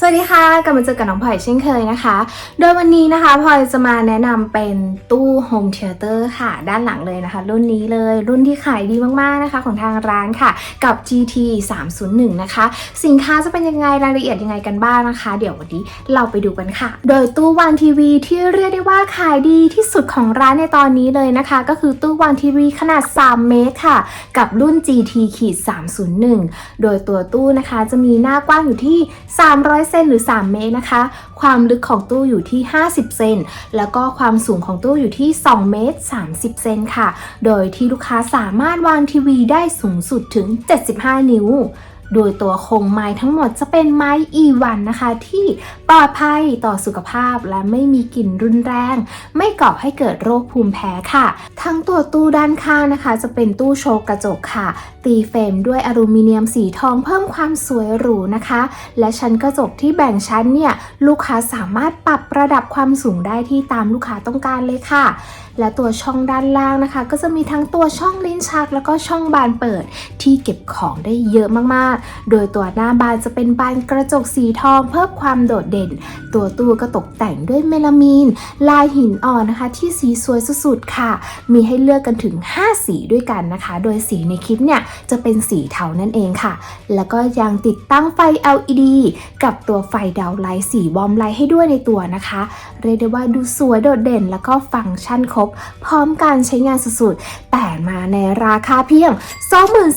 สวัสดีค่ะ กลับมาเจอกับน้องพลอยเช่นเคยนะคะ โดยวันนี้นะคะพลอยจะมาแนะนำเป็นตู้โฮมเทเตอร์ค่ะ ด้านหลังเลยนะคะ รุ่นนี้เลย รุ่นที่ขายดีมากๆนะคะ ของทางร้านค่ะ กับ GT 301นะคะ สินค้าจะเป็นยังไง รายละเอียดยังไงกันบ้างนะคะ เดี๋ยววันนี้เราไปดูกันค่ะ โดยตู้วางทีวีที่เรียกได้ว่าขายดีที่สุดของร้านในตอนนี้เลยนะคะ ก็คือตู้วางทีวีขนาด 3 เมตรค่ะ กับรุ่น GT ขีด301 โดยตัวตู้นะคะ จะมีหน้ากว้างอยู่ที่ 300เซนหรือ 3 เมตรนะคะ ความลึกของตู้อยู่ที่ 50 เซน แล้วก็ความสูงของตู้อยู่ที่ 2 เมตร 30 เซนค่ะ โดยที่ลูกค้าสามารถวางทีวีได้สูงสุดถึง 75 นิ้ว โดยตัวโครงไม้ทั้งหมดจะเป็นไม้ E1 นนะคะ ที่ปลอดภัยต่อสุขภาพและไม่มีกลิ่นรุนแรง ไม่ก่อให้เกิดโรคภูมิแพ้ค่ะ ทั้งตัวตู้ด้านข้างนะคะ จะเป็นตู้โชว์กระจกค่ะ ตีเฟรมด้วยอลูมิเนียมสีทองเพิ่มความสวยหรูนะคะ และชั้นกระจกที่แบ่งชั้นเนี่ยลูกค้าสามารถปรับระดับความสูงได้ที่ตามลูกค้าต้องการเลยค่ะและตัวช่องด้านล่างนะคะ ก็จะมีทั้งตัวช่องลิ้นชัก แล้วก็ช่องบานเปิดที่เก็บของได้เยอะมากโดยตัวหน้าบานจะเป็นบานกระจกสีทองเพิ่มความโดดเด่น ตัวตู้ก็ตกแต่งด้วยเมลามีน ลายหินอ่อนนะคะ ที่สีสวยสุดๆค่ะ มีให้เลือกกันถึง 5 สีด้วยกันนะคะ โดยสีในคลิปเนี่ยจะเป็นสีเทานั่นเองค่ะ แล้วก็ยังติดตั้งไฟ LED กับตัวไฟดาวไลท์สีวอร์มไลท์ให้ด้วยในตัวนะคะ เรียกได้ว่าดูสวยโดดเด่น แล้วก็ฟังก์ชันครบ พร้อมการใช้งานสุดๆ แต่มาในราคาเพียง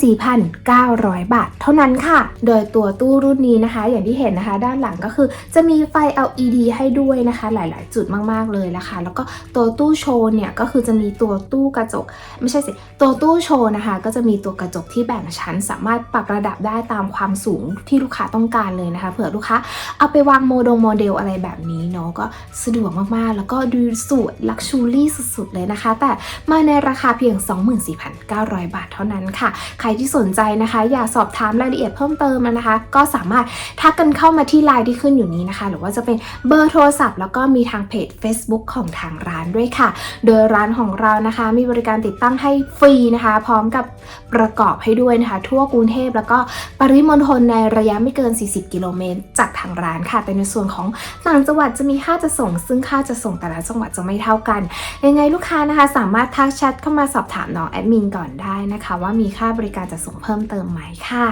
24,900 บาท เท่านั้นค่ะ โดยตัวตู้รุ่นนี้นะคะ อย่างที่เห็นนะคะ ด้านหลังก็คือจะมีไฟ LED ให้ด้วยนะคะ หลาย ๆ จุดมาก ๆ เลยนะคะ แล้วก็ตัวตู้โชว์เนี่ยก็คือจะมีตัวตู้กระจก ไม่ใช่สิ ตัวตู้โชว์นะคะ ก็จะมีตัวกระจกที่แบ่งชั้น สามารถปรับระดับได้ตามความสูงที่ลูกค้าต้องการเลยนะคะ เผื่อลูกค้าเอาไปวางโมดงโมเดลอะไรแบบนี้เนาะก็สะดวกมาก ๆ แล้วก็ดูสวยลักชูรี่สุด ๆ เลยนะคะ แต่มาในราคาเพียง24,900 บาทเท่านั้นค่ะ ใครที่สนใจนะคะ อยากสอบถามรายละเอียดเพิ่มเติมนะคะ ก็สามารถทักกันเข้ามาที่ไลน์ที่ขึ้นอยู่นี้นะคะ หรือว่าจะเป็นเบอร์โทรศัพท์ แล้วก็มีทางเพจ Facebook ของทางร้านด้วยค่ะ โดยร้านของเรานะคะ มีบริการติดตั้งให้ฟรีนะคะ พร้อมกับประกอบให้ด้วยนะคะ ทั่วกรุงเทพแล้วก็ปริมณฑลในระยะไม่เกิน 40 กิโลเมตร จากทางร้านค่ะ แต่ในส่วนของต่างจังหวัดจะมีค่าจะส่ง ซึ่งค่าจะส่งแต่ละจังหวัดจะไม่เท่ากัน ยังไงลูกค้านะคะ สามารถทักแชทเข้ามาสอบถามเน้องแอดมินก่อนได้นะคะ ว่ามีค่าบริการจะส่งเพิ่มเติมไหมค่ะ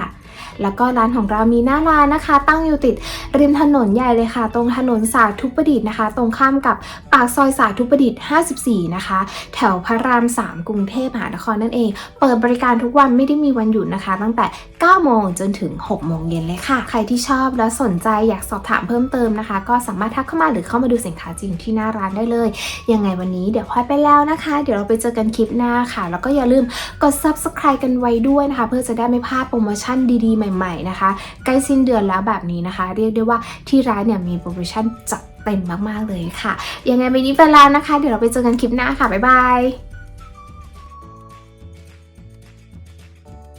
แล้วก็ร้านของเรามีหน้าร้านนะคะ ตั้งอยู่ติดริมถนนใหญ่เลยค่ะ ตรงถนนสาธุประดิษฐ์นะคะ ตรงข้ามกับากซอยสาธุประดิษฐ์ 54 นะคะ แถวพระราม 3 กรุงเทพมหานครนั่นเอง เปิดบริการทุกวันไม่ได้มีวันหยุดนะคะ ตั้งแต่ 9 โมงจนถึง 6 โมงเย็นเลยค่ะ ใครที่ชอบและสนใจอยากสอบถามเพิ่มเติมนะคะ ก็สามารถทักเข้ามาหรือเข้ามาดูสินค้าจริงที่หน้าร้านได้เลย ยังไงวันนี้เดี๋ยวพลอยไปแล้วนะคะ เดี๋ยวเราไปเจอกันคลิปหน้าค่ะ แล้วก็อย่าลืมกด subscribe กันไว้ด้วยนะคะ เพื่อจะได้ไม่พลาดโปรโมชั่นดีๆ ใหม่ ๆ นะคะ ใกล้สิ้นเดือนแล้วแบบนี้นะคะ เรียกได้ว่าที่ร้านเนี่ยมีโปรโมชั่นจัด เต็มมากๆเลยค่ะ ยังไงวันนี้ไปแล้วนะคะ เดี๋ยวเราไปเจอกันคลิปหน้าค่ะ บ๊ายบาย